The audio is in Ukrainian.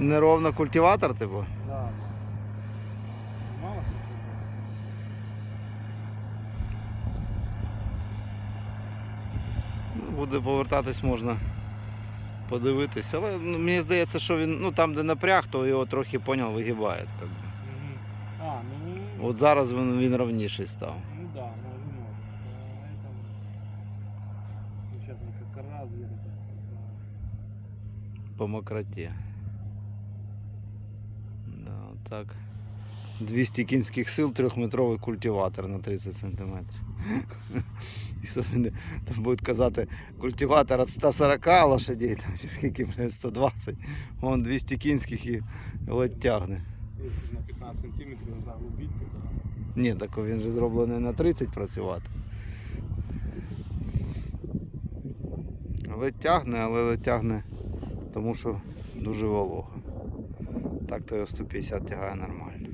Неровно культиватор, типу? Да. Мало. Ну, Буде повертатись можна подивитись. Але ну, мені здається, що він ну, там, де напряг, то його трохи поняв, вигибає. Би. А, ну, От зараз він, він ровніший став. ну да. Поэтому... Ну, сейчас он как раз где-то по мокроті. Так. 200 кінських сил, трьохметровий культиватор на 30 см. І що вони там будуть казати, культиватор від 140 лошадей, там, чи скільки, блядь, 120, вон 200 кінських і ледь тягне. Если на 15 сантиметров заглубить, то. Ні, так він же зроблений на 30 працювати. Ледь тягне, але ледь тягне, тому що дуже волого. Так то його 150 тягає нормально.